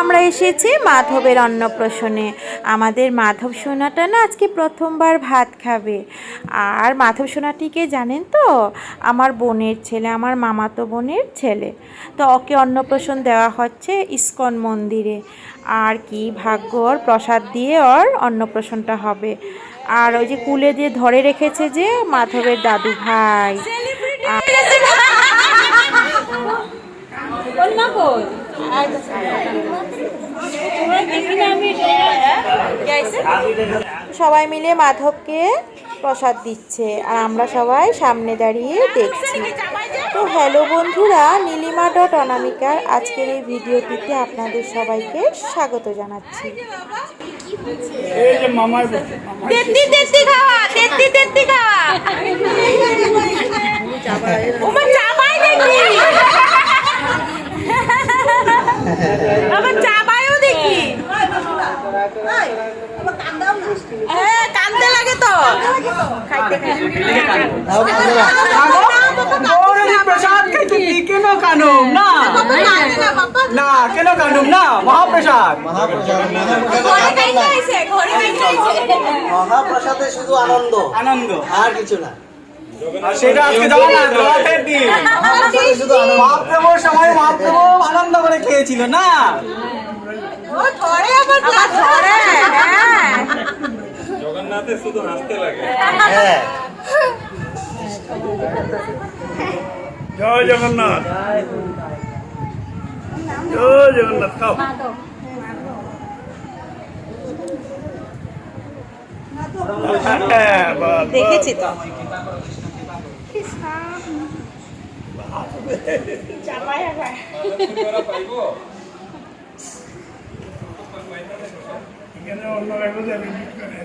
আমরা এসেছি মাধবের অন্নপ্রাশনে। আমাদের মাধব সোনাটা না আজকে প্রথমবার ভাত খাবে। আর মাধব সোনাটিকে জানেন তো? আমার বোনের ছেলে আমার মামাতো বোনের ছেলে। তো ওকে অন্নপ্রাশন দেওয়া হচ্ছে ইস্কন মন্দিরে। আর কি ভাগ্য ওর প্রসাদ দিয়ে ওর অন্নপ্রাশনটা হবে। আর ওই যে কুলে দিয়ে ধরে রেখেছে যে মাধবের দাদু ভাই সবাই মিলে মাধবকে প্রসাদ দিচ্ছে আর আমরা সবাই সামনে দাঁড়িয়ে দেখছি। তো হ্যালো বন্ধুরা নীলিমা ডট অনামিকার আজকের এই ভিডিওটিতে আপনাদের সবাইকে স্বাগত জানাচ্ছি। খাওয়া আবার চাবাইও দেখি। হ্যাঁ কান্দতে লাগে তো। প্রসাদ খাইতেছি কেন কানুম না না কেন কানুম না মহাপ্রসাদ মহাপ্রসাদে শুধু আনন্দ। আনন্দ আর কিছু না। সেটা আজকে জগন্নাথ রথের দিন। শুধু আনন্দ। করে না? আবার ধরে হ্যাঁ। জগন্নাথে শুধু হাসতে লাগে। হ্যাঁ। জয় জগন্নাথ। জয় জগন্নাথ খাও। হ্যাঁ, বাহ, দেখেছি তো এখানে অন্য কাগজ আমি করে।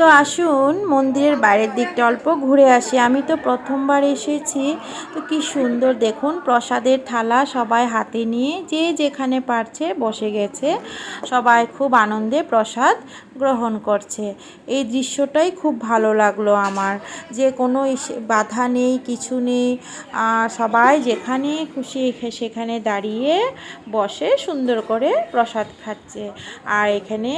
তো আসুন, মন্দিরের বাইরের দিকটা অল্প ঘুরে আসি। আমি তো প্রথমবার এসেছি। তো কি সুন্দর দেখুন, প্রসাদের থালা সবাই হাতে নিয়ে যে যেখানে পারছে বসে গেছে। সবাই খুব আনন্দে প্রসাদ গ্রহণ করছে। এই দৃশ্যটাই খুব ভালো লাগল আমার। যে কোনো বাধা নেই, কিছু নেই। সবাই যেখানে খুশি সেখানে দাঁড়িয়ে বসে সুন্দর করে প্রসাদ খাচ্ছে। আর এখানে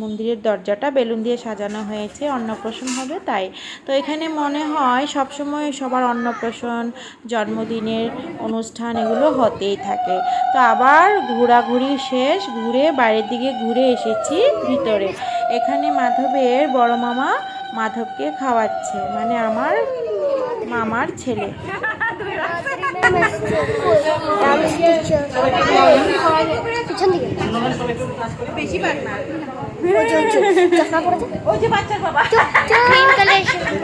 মন্দিরের দরজাটা বেলুন দিয়ে সাজানো হয়েছে, অন্নপ্রাশন হবে তাই। তো এখানে মনে হয় সবসময় সবার অন্নপ্রাশন, জন্মদিনের অনুষ্ঠান এগুলো হতেই থাকে। তো আবার ঘোরাঘুরি শেষ, ঘুরে বাইরের দিকে ঘুরে এসেছি ভিতরে। এখানে মাধবের বড় মামা মাধবকে খাওয়াচ্ছে মানে আমার মামার ছেলে। পিছন দিকে বেশি পাক না ওই যে বাচ্চার বাবা গ্রিন কালার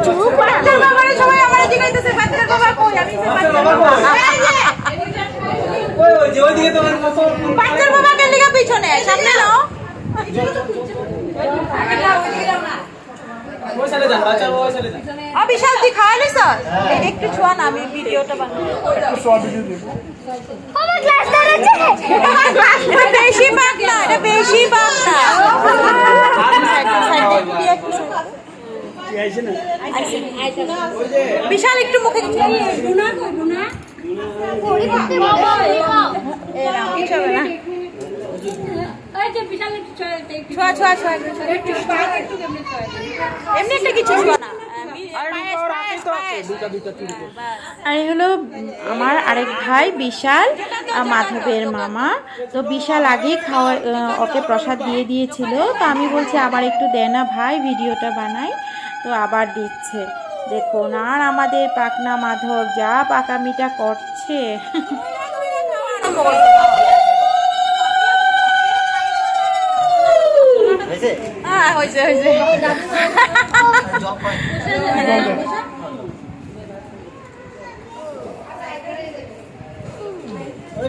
চুপ বাচ্চার বাবারে সবাই আমার জিজ্ঞাসা বাচ্চার বাবা কই আমি যে, বাচ্চার বাবা ওই ওই যে। ওইদিকে তোমার মতো বাচ্চার বাবা কে লিগা পিছনে সামনে নাও ওই সাইডে যান বাচ্চা ওই সাইডে যান আ বিশাল তুই খাওয়ালি স্যার? একটু ছোয়া না আমি ভিডিওটা বানাবো। বেশি পাক না এটা বেশি পাক না। বিশাল একটু মুখে ছোয়া ছোয়া ছোয়া ছোয়া। এমনি একটা কিছু ছোয়া না। আর হলো আমার আরেক ভাই বিশাল মাধবের মামা। তো বিশাল আগেই খাওয়া ওকে প্রসাদ দিয়ে দিয়েছিল। তো আমি বলছি আবার একটু দে না ভাই ভিডিওটা বানাই। তো আবার দিচ্ছে। দেখুন আর আমাদের পাকনা মাধব যা পাকামিটা করছে। হয়েছে? হ্যাঁ? হয়েছে হয়েছে ওই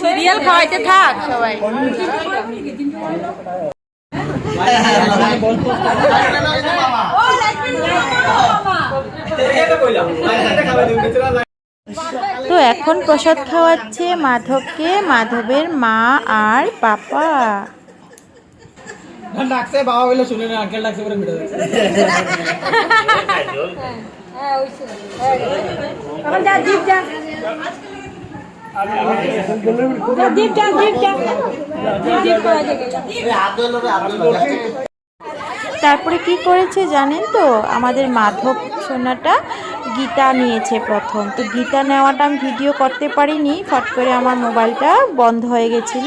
সিরিয়াল খাওয়াইতে থাক সবাই। তো এখন প্রসাদ খাওয়াচ্ছে মাধবকে মাধবের মা আর পাপা। ডাকছে। তারপরে কি করেছে জানেন তো? আমাদের মাধব সোনাটা গীতা নিয়েছে প্রথম। তো গীতা নেওয়াটা আমি ভিডিও করতে পারিনি, ফট করে আমার মোবাইলটা বন্ধ হয়ে গেছিল।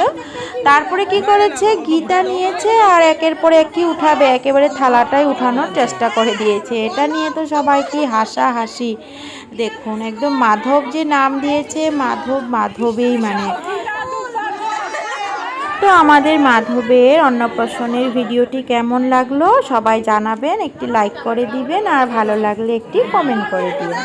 তারপরে কি করেছে? গীতা নিয়েছে আর একের পর একই উঠাবে? একেবারে থালাটাই উঠানোর চেষ্টা করে দিয়েছে। এটা নিয়ে তো সবাই কি হাসা হাসি দেখুন, একদম মাধব যে নাম দিয়েছে, মাধব মাধবেই মানে। তো আমাদের মাধবের অন্নপ্রাশনের ভিডিওটি কেমন লাগল সবাই জানাবেন, একটি লাইক করে দিবেন আর ভালো লাগলে একটি কমেন্ট করে দিবেন।